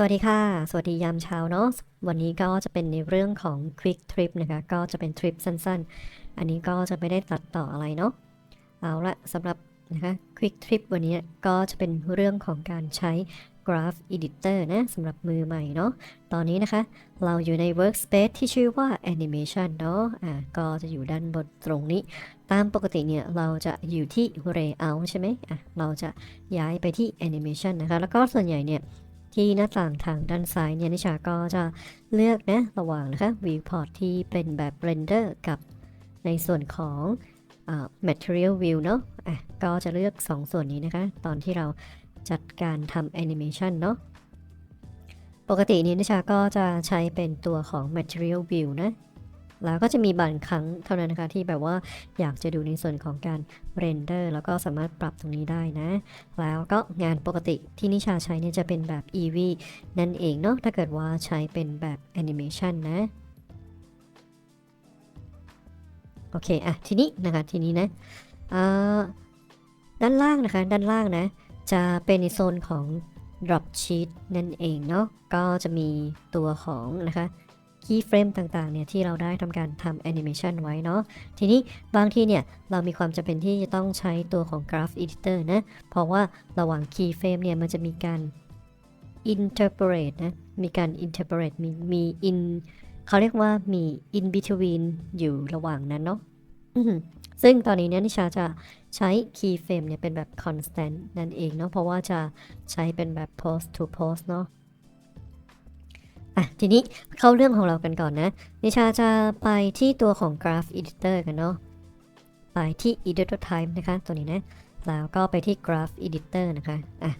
สวัสดีค่ะ สวัสดียามเช้าเนาะ วันนี้ก็จะเป็นในเรื่องของ Quick Trip นะคะ ก็จะเป็นทริปสั้นๆ อันนี้ก็จะไม่ได้ตัดต่ออะไรเนาะ เอาละสำหรับนะคะ Quick Trip วันนี้ก็จะเป็นเรื่องของการใช้ Graph Editor นะสำหรับมือใหม่เนาะ ตอนนี้นะคะ เราอยู่ใน Workspace ที่ชื่อว่า Animation เนาะ อ่า ก็จะอยู่ด้านบนตรงนี้ ตามปกติเนี่ย เราจะอยู่ที่ Layout ใช่ไหมอะ เราจะย้ายไปที่ Animation นะคะ แล้วก็ส่วนใหญ่เนี่ย ที่หน้าต่างทางด้านซ้ายเนี่ยนิชาก็จะเลือกนะระหว่างนะคะ viewport ที่เป็นแบบ render กับในส่วนของอ่า material view เนาะอะก็จะเลือก 2 ส่วนนี้นะคะ ตอนที่เราจัดการทำ animation เนาะปกตินี้นิชาก็จะใช้เป็นตัวของ material view นะ แล้วก็จะมีบางครั้งเท่านั้นนะคะที่แบบว่าอยากจะดูในส่วนของการ render แล้วก็สามารถปรับตรงนี้ได้นะ แล้วก็งานปกติที่นิชาใช้เนี่ยจะเป็นแบบ EV นั่นเองเนาะถ้าเกิดว่าใช้เป็นแบบ Animation นะโอเคอะทีนี้นะคะทีนี้นะด้านล่างนะคะด้านล่างนะจะเป็นในโซนของ drop sheet นั่นเองเนาะก็จะมีตัวของนะคะ keyframe ต่างๆเนี่ยที่เราได้ทำการทำ animation ไว้เนาะทีนี้บางทีเนี่ยเรามีความจำเป็นที่จะต้องใช้ตัวของ graph editor นะ เพราะว่าระหว่าง keyframe เนี่ยมันจะมีการ interpolate นะ มีการ interpolate มีมี in เขาเรียกว่ามี in between อยู่ระหว่างนั้นเนาะซึ่งตอนนี้เนี่ยนิชาจะใช้ keyframe เนี่ยเป็นแบบ constant นั่นเองเนาะเพราะว่าจะใช้เป็นแบบ post to post เนาะ อะทีนี้เข้าเรื่องของเรากันก่อนนะนิชาจะไปที่ตัวของ graph editor กันเนาะไปที่ editor type นะคะ ตัวนี้นะ แล้วก็ไปที่ graph editor นะคะอะ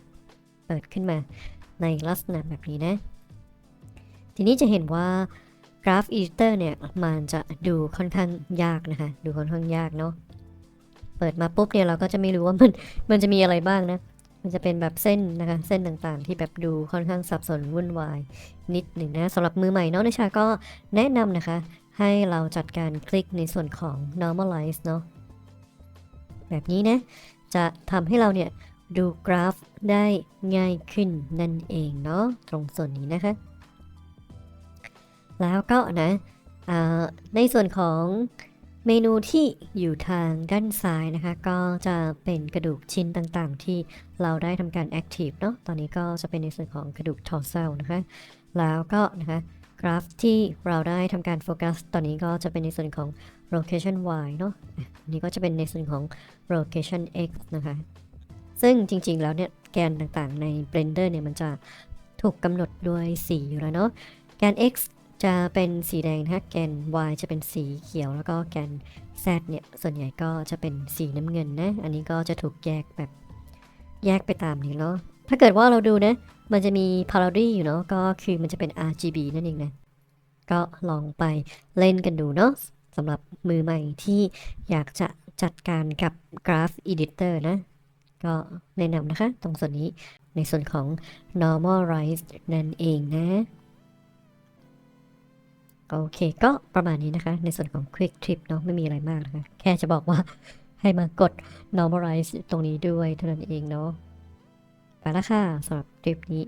เปิดขึ้นมาในลักษณะแบบนี้นะ ทีนี้จะเห็นว่า graph editor เนี่ยมันจะดูค่อนข้างยากนะคะ ดูค่อนข้างยากเนาะเปิดมาปุ๊บเนี่ยเราก็จะไม่รู้ว่ามันมันจะมีอะไรบ้างนะ มันจะเป็นแบบเส้นนะคะ เส้นต่างๆ ที่แบบดูค่อนข้างสับสนวุ่นวาย นิดหนึ่งนะสำหรับมือใหม่เนาะนิชาก็แนะนำนะคะ ให้เราจัดการคลิกในส่วนของ normalize เนาะแบบนี้นะ จะทำให้เราเนี่ยดูกราฟได้ง่ายขึ้นนั่นเองเนาะตรงส่วนนี้นะคะ แล้วก็นะในส่วนของ เมนูที่อยู่ทางด้านซ้ายนะคะ ก็จะเป็นกระดูกชิ้นต่างๆ ที่เราได้ทำการ active เนาะตอนนี้ก็จะเป็นในส่วนของกระดูก torso นะคะ แล้วก็นะคะกราฟที่เราได้ทำการโฟกัสตอนนี้ก็จะเป็นในส่วนของ location y เนาะอันนี้ก็จะเป็นในส่วนของ location x นะคะ ซึ่งจริงๆแล้วเนี่ยแกนต่างๆใน Blender เนี่ยมันจะถูกกำหนดด้วยสีอยู่แล้วเนาะแกน x จะเป็นสีแดงนะคะแกน y จะเป็นสีเขียวแล้วก็แกน z เนี่ยส่วนใหญ่ก็จะเป็นสีน้ำเงินนะ อันนี้ก็จะถูกแยกแบบแยกไปตามนี้เนาะถ้าเกิดว่าเราดูนะ มันจะมี parody อยู่เนาะก็คือมันจะเป็น RGB นั่นเองนะ ก็ลองไปเล่นกันดูเนาะสำหรับมือใหม่ที่อยากจะจัดการกับ Graph Editor นะ ก็แนะนำนะคะ ตรงส่วนนี้ในส่วนของ normalize นั่นเองนะ โอเคก็ประมาณนี้นะคะ ในส่วนของ quick trip เนาะไม่มีอะไรมากนะคะ แค่จะบอกว่าให้มากด normalize ตรงนี้ด้วยเท่านั้นเองเนาะไปแล้วค่ะสำหรับทริปนี้